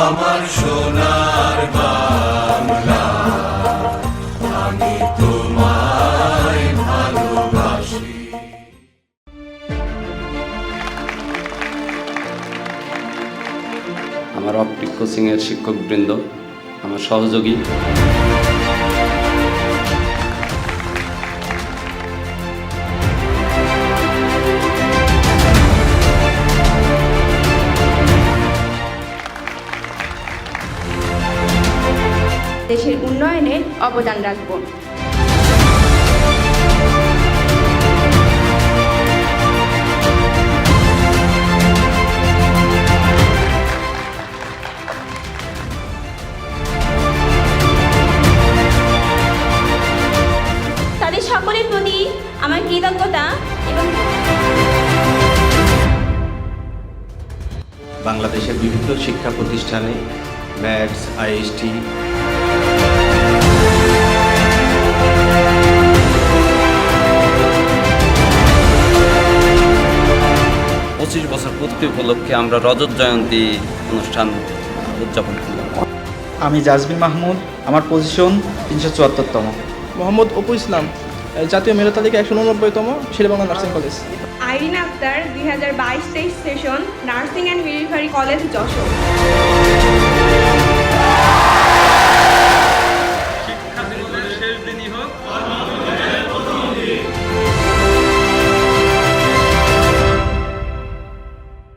আমার সোনার বাংলা আমি তোমায় ভালোবাসি। আমার অপটিক কোচিংয়ের শিক্ষকবৃন্দ আমার সহযোগী। দেশের উন্নয়নে অবদান রাখব। তাদের সকলের প্রতি আমার কৃতজ্ঞতা এবং বাংলাদেশের বিভিন্ন শিক্ষা প্রতিষ্ঠানে ম্যাথস, আইএসটি পূর্তি উপলক্ষে আমরা রজত জয়ন্তী অনুষ্ঠান উদযাপন করলাম। আমি জাজবিন মাহমুদ আমার পজিশন তিনশো চুয়াত্তরতম। মোহাম্মদ অপু ইসলাম জাতীয় মেধা তালিকা একশো উননব্বইতম শেরেবাংলা নার্সিং কলেজ। আইরিন আক্তার দুই হাজার বাইশ তেইশ session nursing and military college Jessore.